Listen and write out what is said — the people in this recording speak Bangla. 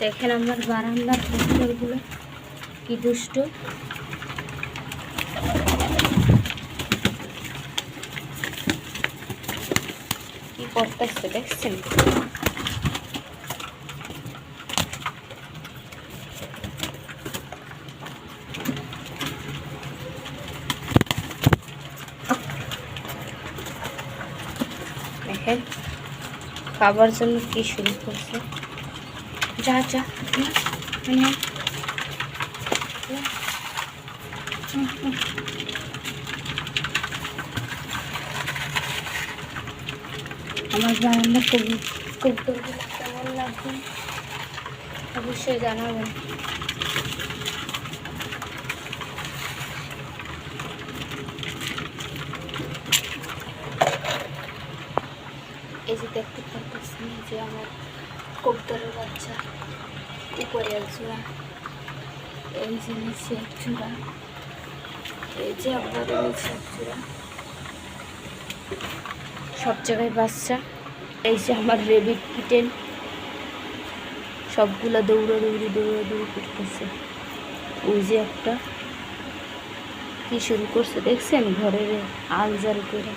দেখেন আমার বারান্দার কবুতরগুলো কি দুষ্ট। কি করতেছে দেখছেন? দেখেন। খাবার জন্য কি শুরু করছে যা যা না, না, না। হুম, হুম। আমার বারান্দা খুব কবুতরগুলো কেমন লাগবে অবশ্যই জানাবেন এই যে দেখতে পাচ্ছেন যে আমার কবুতরের বাচ্চা। উপরে এক জোড়া, এই যে নিচে এক জোড়া, এই যে আপনাদের নিচে এক জোড়া। সব জায়গায় বাচ্চা, এই যে আমার রেবিট কিটেন সবগুলো দৌড়া দৌড়ি দৌড়া দৌড়ি করতেছে। ওই যে একটা। কি শুরু করছে? দেখছেন? ঘরের আলজার করে।